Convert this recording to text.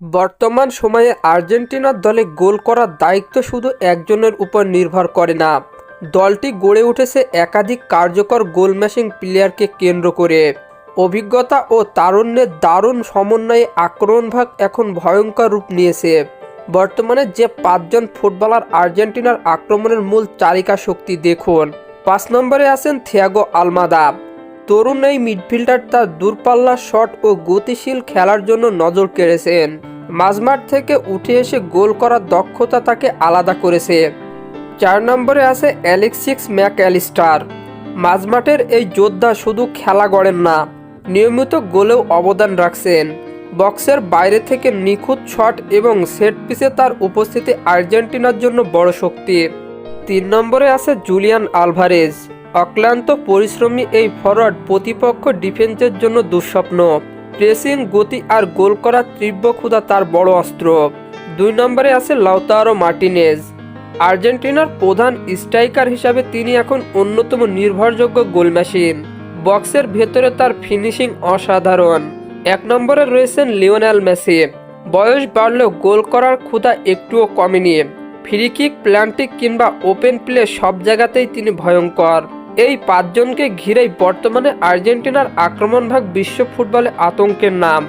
বর্তমান সময়ে আর্জেন্টিনার দলে গোল করার দায়িত্ব শুধু একজনের উপর নির্ভর করে না। দলটি গড়ে উঠেছে একাধিক কার্যকর গোল ম্যাশিং প্লেয়ারকে কেন্দ্র করে। অভিজ্ঞতা ও তারুণ্যের দারুণ সমন্বয়ে আক্রমণভাগ এখন ভয়ঙ্কর রূপ নিয়েছে। বর্তমানে যে পাঁচজন ফুটবলার আর্জেন্টিনার আক্রমণের মূল চালিকা শক্তি দেখুন। পাঁচ নম্বরে আছেন থিয়াগো আলমাদা। তরুণ এই মিডফিল্ডার তার দূরপাল্লার শট ও গতিশীল খেলার জন্য নজর কেড়েছেন। মাঝমাঠ থেকে উঠে এসে গোল করার দক্ষতা তাকে আলাদা করেছে। চার নম্বরে আছে অ্যালেক্সিক্স ম্যাক অ্যালিস্টার মাঝমাঠের এই যোদ্ধা শুধু খেলা গড়েন না, নিয়মিত গোলেও অবদান রাখছেন। বক্সের বাইরে থেকে নিখুঁত শট এবং সেট পিসে তার উপস্থিতি আর্জেন্টিনার জন্য বড় শক্তি। তিন নম্বরে আছে জুলিয়ান আলভারেজ। অক্লান্ত পরিশ্রমী এই ফরওয়ার্ড প্রতিপক্ষ ডিফেন্সের জন্য দুঃস্বপ্ন। প্রেসিং গতি আর গোল করার তীব্র ক্ষুধা তার বড় অস্ত্র। দুই নম্বরে আছে লাউতারো মার্টিনেজ। আর্জেন্টিনার প্রধান স্ট্রাইকার হিসাবে তিনি এখন অন্যতম নির্ভরযোগ্য গোল মেশিন বক্সের ভেতরে তার ফিনিশিং অসাধারণ। এক নম্বরে রয়েছেন লিওনেল মেসি। বয়স বাড়লেও গোল করার ক্ষুধা একটুও কমেনি। ফ্রি কিক প্ল্যান্টিক কিংবা ওপেন প্লে সব জায়গাতেই তিনি ভয়ঙ্কর। এই পাঁচজনকে ঘিরেই বর্তমানে আর্জেন্টিনার আক্রমণভাগ বিশ্ব ফুটবলে আতঙ্কের নাম।